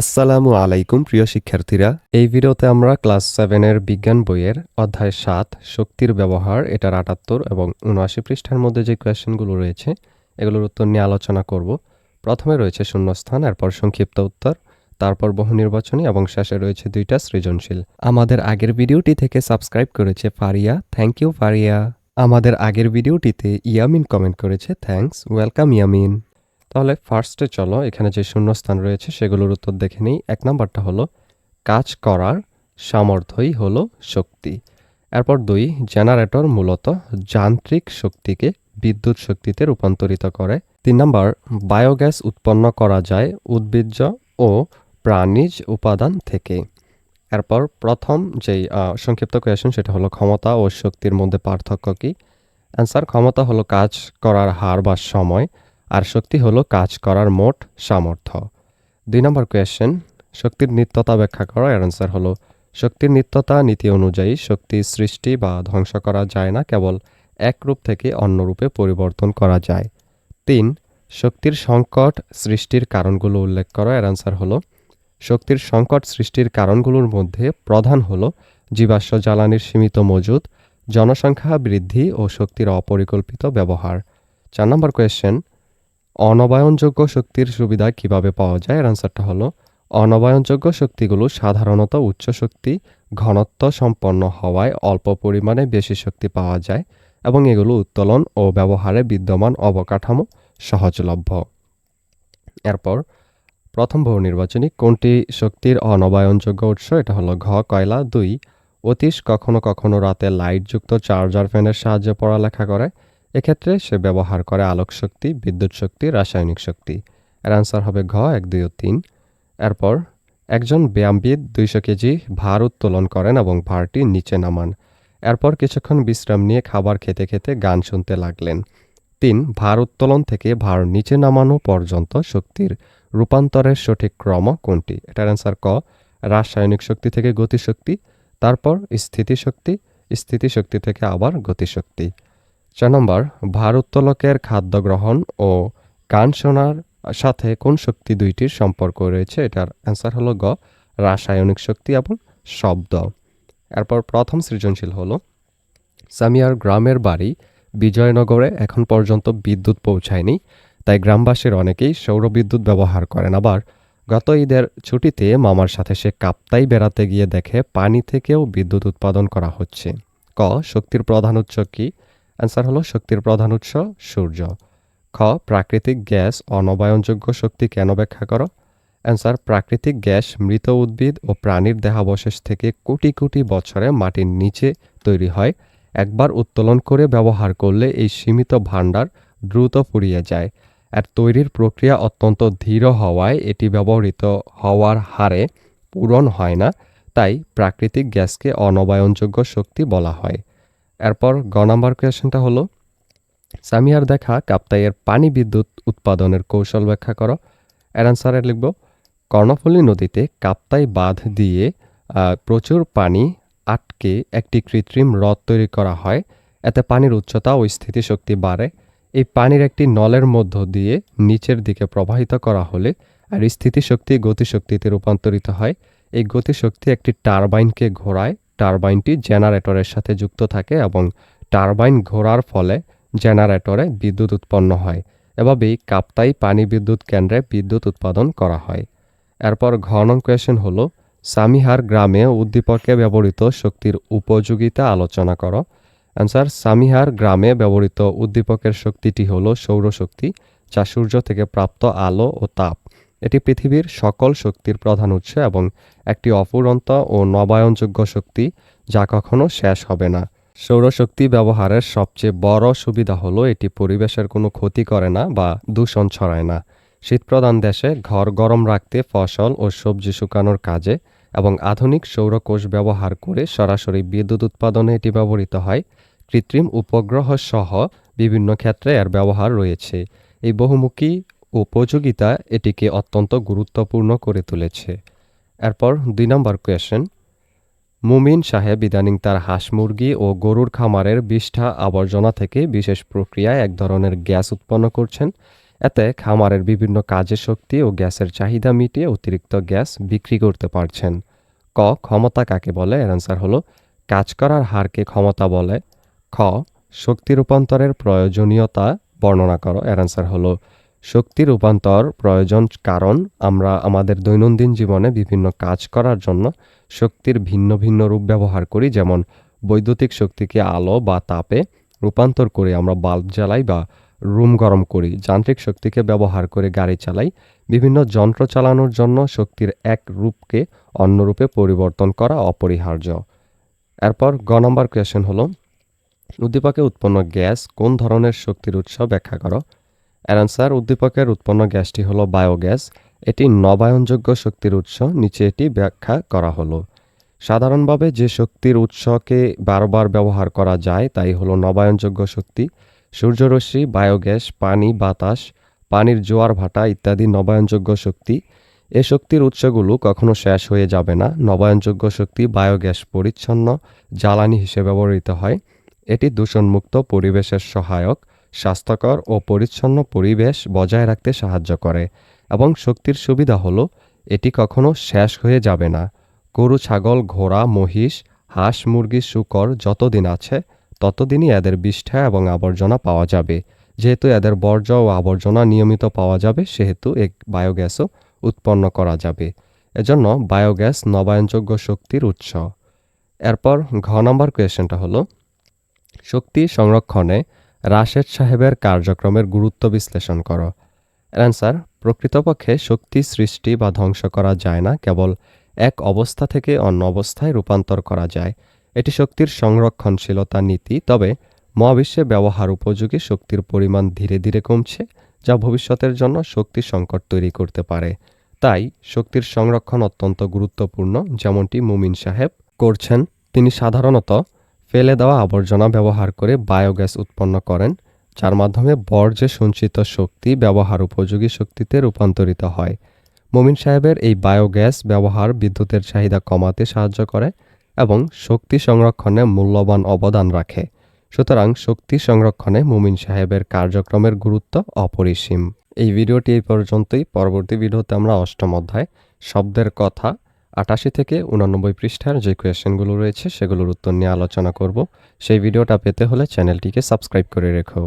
আসসালামু আলাইকুম, প্রিয় শিক্ষার্থীরা। এই ভিডিওতে আমরা ক্লাস সেভেনের বিজ্ঞান বইয়ের অধ্যায় সাত, শক্তির ব্যবহার, এটার আটাত্তর এবং উনআশি পৃষ্ঠার মধ্যে যে কোয়েশ্চেনগুলো রয়েছে, এগুলোর উত্তর নিয়ে আলোচনা করব। প্রথমে রয়েছে শূন্যস্থান, এরপর সংক্ষিপ্ত উত্তর, তারপর বহু নির্বাচনী এবং শেষে রয়েছে দুইটা সৃজনশীল। আমাদের আগের ভিডিওটি থেকে সাবস্ক্রাইব করেছে ফারিয়া। Thank you, Faria. আমাদের আগের ভিডিওটিতে ইয়ামিন কমেন্ট করেছে থ্যাঙ্কস ওয়েলকাম, ইয়ামিন। তাহলে ফার্স্টে চলো, এখানে যে শূন্যস্থান রয়েছে সেগুলোর উত্তর দেখে নিই। এক নাম্বারটা হলো, কাজ করার সামর্থ্যই হলো শক্তি। এরপর দুই জেনারেটর মূলত যান্ত্রিক শক্তিকে বিদ্যুৎ শক্তিতে রূপান্তরিত করে। তিন নাম্বার বায়োগ্যাস উৎপন্ন করা যায় উদ্ভিজ্জ ও প্রাণীজ উপাদান থেকে। এরপর প্রথম যেই সংক্ষিপ্ত কোয়েশন সেটা হলো ক্ষমতা ও শক্তির মধ্যে পার্থক্য কী? অ্যান্সার ক্ষমতা হলো কাজ করার হার বা সময়। আর শক্তি হলো কাজ করার মোট সামর্থ্য। দুই নম্বর কোয়েশ্চেন, শক্তির নিত্যতা ব্যাখ্যা করো। এর অ্যান্সার হলো, শক্তির নিত্যতা নীতি অনুযায়ী শক্তি সৃষ্টি বা ধ্বংস করা যায় না, কেবল এক রূপ থেকে অন্য রূপে পরিবর্তন করা যায়। তিন, শক্তির সংকট সৃষ্টির কারণগুলো উল্লেখ করো। এর অ্যান্সার হলো, শক্তির সংকট সৃষ্টির কারণগুলোর মধ্যে প্রধান হলো জীবাশ্ম জ্বালানির সীমিত মজুদ, জনসংখ্যা বৃদ্ধি ও শক্তির অপরিকল্পিত ব্যবহার। চার নম্বর কোয়েশ্চেন অনবায়নযোগ্য শক্তির সুবিধা কীভাবে পাওয়া যায়? এর আনসারটা হলো, অনবায়নযোগ্য শক্তিগুলো সাধারণত উচ্চ শক্তি, ঘনত্ব সম্পন্ন হওয়ায় অল্প পরিমাণে বেশি শক্তি পাওয়া যায় এবং এগুলো উত্তোলন ও ব্যবহারে বিদ্যমান অবকাঠামো সহজলভ্য। এরপর, প্রথম বহু নির্বাচনী কোনটি শক্তির অনবায়নযোগ্য উৎস? এটা হলো ঘ, কয়লা, দুই, অতীশ, কখনো কখনো রাতে লাইটযুক্ত চার্জার ফ্যানের সাহায্যে পড়ালেখা করে এক্ষেত্রে সে ব্যবহার করে আলোক শক্তি, বিদ্যুৎ শক্তি, রাসায়নিক শক্তি। এর আনসার হবে ঘ, এক, দুই ও তিন। এরপর, একজন ব্যায়ামবিদ দুইশো কেজি ভার উত্তোলন করেন এবং ভারটি নিচে নামান। এরপর কিছুক্ষণ বিশ্রাম নিয়ে খাবার খেতে খেতে গান শুনতে লাগলেন। তিন, ভার উত্তোলন থেকে ভার নিচে নামানো পর্যন্ত শক্তির রূপান্তরের সঠিক ক্রম কোনটি? এটার অ্যান্সার ক, রাসায়নিক শক্তি থেকে গতিশক্তি, তারপর স্থিতিশক্তি স্থিতিশক্তি থেকে আবার গতিশক্তি। চার নম্বর ভারোত্তোলকের খাদ্য গ্রহণ ও গান শোনার সাথে কোন শক্তি দুইটির সম্পর্ক রয়েছে? এটার অ্যান্সার হলো গ, রাসায়নিক শক্তি এবং শব্দ। এরপর প্রথম সৃজনশীল হলো, সামিয়ার গ্রামের বাড়ি বিজয়নগরে এখন পর্যন্ত বিদ্যুৎ পৌঁছায়নি, তাই গ্রামবাসীর অনেকেই সৌরবিদ্যুৎ ব্যবহার করেন। আবার গত ঈদের ছুটিতে মামার সাথে সে কাপ্তাই বেড়াতে গিয়ে দেখে পানি থেকেও বিদ্যুৎ উৎপাদন করা হচ্ছে। ক, শক্তির প্রধান উৎস কী? অ্যান্সার হলো শক্তির প্রধান উৎস, সূর্য। খ, প্রাকৃতিক গ্যাস অনবায়নযোগ্য শক্তি কেন ব্যাখ্যা করো? অ্যান্সার প্রাকৃতিক গ্যাস মৃত উদ্ভিদ ও প্রাণীর দেহাবশেষ থেকে কোটি কোটি বছরে মাটির নিচে তৈরি হয়। একবার উত্তোলন করে ব্যবহার করলে এই সীমিত ভাণ্ডার দ্রুত ফুরিয়ে যায়। আর তৈরির প্রক্রিয়া অত্যন্ত ধীর হওয়ায় এটি ব্যবহৃত হওয়ার হারে পূরণ হয় না, তাই প্রাকৃতিক গ্যাসকে অনবায়নযোগ্য শক্তি বলা হয়। এরপর গ নাম্বার কোয়েশনটা হলো, সামিয়ার দেখা কাপ্তাইয়ের পানি বিদ্যুৎ উৎপাদনের কৌশল ব্যাখ্যা করো। এর অ্যান্সারে লিখব, কর্ণফুলী নদীতে কাপ্তাই বাঁধ দিয়ে প্রচুর পানি আটকে একটি কৃত্রিম হ্রদ তৈরি করা হয়। এতে পানির উচ্চতা ও স্থিতিশক্তি বাড়ে। এই পানির একটি নলের মধ্য দিয়ে নিচের দিকে প্রবাহিত করা হলে আর স্থিতিশক্তি গতিশক্তিতে রূপান্তরিত হয়। এই গতিশক্তি একটি টারবাইনকে ঘোরায় টারবাইনটি জেনারেটরের সাথে যুক্ত থাকে এবং টারবাইন ঘোরার ফলে জেনারেটরে বিদ্যুৎ উৎপন্ন হয়। এভাবেই কাপ্তাই পানি বিদ্যুৎ কেন্দ্রে বিদ্যুৎ উৎপাদন করা হয়। এরপর ঘ নং কোয়েশন হল, সামিহার গ্রামে উদ্দীপকে ব্যবহৃত শক্তির উপযোগিতা আলোচনা করো। অ্যান্সার, সামিহার গ্রামে ব্যবহৃত উদ্দীপকের শক্তিটি হল সৌরশক্তি, যা সূর্য থেকে প্রাপ্ত আলো ও তাপ। এটি পৃথিবীর সকল শক্তির প্রধান উৎস এবং একটি অফুরন্ত ও নবায়নযোগ্য শক্তি যা কখনো শেষ হবে না। সৌরশক্তি ব্যবহারের সবচেয়ে বড় সুবিধা হলো এটি পরিবেশের কোনো ক্ষতি করে না বা দূষণ ছড়ায় না। শীতপ্রধান দেশে ঘর গরম রাখতে ফসল ও সবজি শুকানোর কাজে এবং আধুনিক সৌরকোষ ব্যবহার করে সরাসরি বিদ্যুৎ উৎপাদনে এটি ব্যবহৃত হয়। কৃত্রিম উপগ্রহ সহ বিভিন্ন ক্ষেত্রে এর ব্যবহার রয়েছে। এই বহুমুখী উপযোগিতা এটিকে অত্যন্ত গুরুত্বপূর্ণ করে তুলেছে। এরপর দুই নম্বর কোয়েশন মুমিন সাহেব ইদানিং তার হাঁস মুরগি ও গরুর খামারের বিষ্ঠা আবর্জনা থেকে বিশেষ প্রক্রিয়ায় এক ধরনের গ্যাস উৎপন্ন করছেন। এতে খামারের বিভিন্ন কাজের শক্তি ও গ্যাসের চাহিদা মিটিয়ে অতিরিক্ত গ্যাস বিক্রি করতে পারছেন। ক, ক্ষমতা কাকে বলে? এর অ্যান্সার হলো, কাজ করার হারকে ক্ষমতা বলে। খ, শক্তি রূপান্তরের প্রয়োজনীয়তা বর্ণনা করো। এর অ্যান্সার হলো শক্তি রূপান্তর প্রয়োজন কারণ আমরা আমাদের দৈনন্দিন জীবনে বিভিন্ন কাজ করার জন্য শক্তির ভিন্ন ভিন্ন রূপ ব্যবহার করি, যেমন বৈদ্যুতিক শক্তিকে আলো বা তাপে রূপান্তর করে আমরা বাল্ব জ্বালাই বা রুম গরম করি, যান্ত্রিক শক্তিকে ব্যবহার করে গাড়ি চালাই, বিভিন্ন যন্ত্র চালানোর জন্য শক্তির এক রূপকে অন্য রূপে পরিবর্তন করা অপরিহার্য। এরপর গ নম্বর কোয়েশন হলো, উদ্দীপকে উৎপন্ন গ্যাস কোন ধরনের শক্তির উৎস ব্যাখ্যা করো? এর অ্যান্সার উদ্দীপকের উৎপন্ন গ্যাসটি হল বায়োগ্যাস এটি নবায়নযোগ্য শক্তির উৎস। নিচে এটি ব্যাখ্যা করা হলো। সাধারণভাবে যে শক্তির উৎসকে বারবার ব্যবহার করা যায়, তাই হলো নবায়নযোগ্য শক্তি। সূর্যরশ্মি বায়োগ্যাস পানি, বাতাস, পানির জোয়ার ভাটা ইত্যাদি নবায়নযোগ্য শক্তি। এ শক্তির উৎসগুলো কখনো শেষ হয়ে যাবে না। নবায়নযোগ্য শক্তি বায়োগ্যাস পরিচ্ছন্ন, জ্বালানি হিসেবে ব্যবহৃত হয়। এটি দূষণমুক্ত পরিবেশের সহায়ক। স্বাস্থ্যকর ও পরিচ্ছন্ন পরিবেশ বজায় রাখতে সাহায্য করে এবং শক্তির সুবিধা হল এটি কখনো শেষ হয়ে যাবে না। গরু, ছাগল, ঘোড়া, মহিষ, হাঁস, মুরগি, শুকর যতদিন আছে ততদিনই এদের বিষ্ঠা এবং আবর্জনা পাওয়া যাবে। যেহেতু এদের বর্জ্য ও আবর্জনা নিয়মিত পাওয়া যাবে, সেহেতু এক বায়োগ্যাসও উৎপন্ন করা যাবে। এজন্য বায়োগ্যাস নবায়নযোগ্য শক্তির উৎস। এরপর ঘ নম্বর কোয়েশ্চেনটা হলো, শক্তি সংরক্ষণে রাশেদ সাহেবের কার্যক্রমের গুরুত্ব বিশ্লেষণ করো। অ্যান্সার প্রকৃতপক্ষে শক্তি, সৃষ্টি বা ধ্বংস করা যায় না, কেবল এক অবস্থা থেকে অন্য অবস্থায় রূপান্তর করা যায়। এটি শক্তির সংরক্ষণশীলতা নীতি, তবে মহাবিশ্বে ব্যবহার উপযোগী শক্তির পরিমাণ ধীরে ধীরে কমছে, যা ভবিষ্যতের জন্য শক্তি সংকট তৈরি করতে পারে। তাই শক্তির সংরক্ষণ অত্যন্ত গুরুত্বপূর্ণ, যেমনটি মুমিন সাহেব করছেন। তিনি সাধারণত ফেলে দেওয়া আবর্জনা ব্যবহার করে বায়োগ্যাস উৎপন্ন করেন, যার মাধ্যমে বর্জ্যে সঞ্চিত শক্তি ব্যবহার উপযোগী শক্তিতে রূপান্তরিত হয়। মমিন সাহেবের এই বায়োগ্যাস ব্যবহার বিদ্যুতের চাহিদা কমাতে সাহায্য করে এবং শক্তি সংরক্ষণে মূল্যবান অবদান রাখে। সুতরাং শক্তি সংরক্ষণে মুমিন সাহেবের কার্যক্রমের গুরুত্ব অপরিসীম। এই ভিডিওটি এই পর্যন্তই। পরবর্তী ভিডিওতে আমরা অষ্টম অধ্যায়, শব্দের কথা আটাশি থেকে উনানব্বই পৃষ্ঠার যে কোয়েশ্চেনগুলো রয়েছে সেগুলোর উত্তর নিয়ে আলোচনা করব। সেই ভিডিওটা পেতে হলে চ্যানেলটিকে সাবস্ক্রাইব করে রেখো।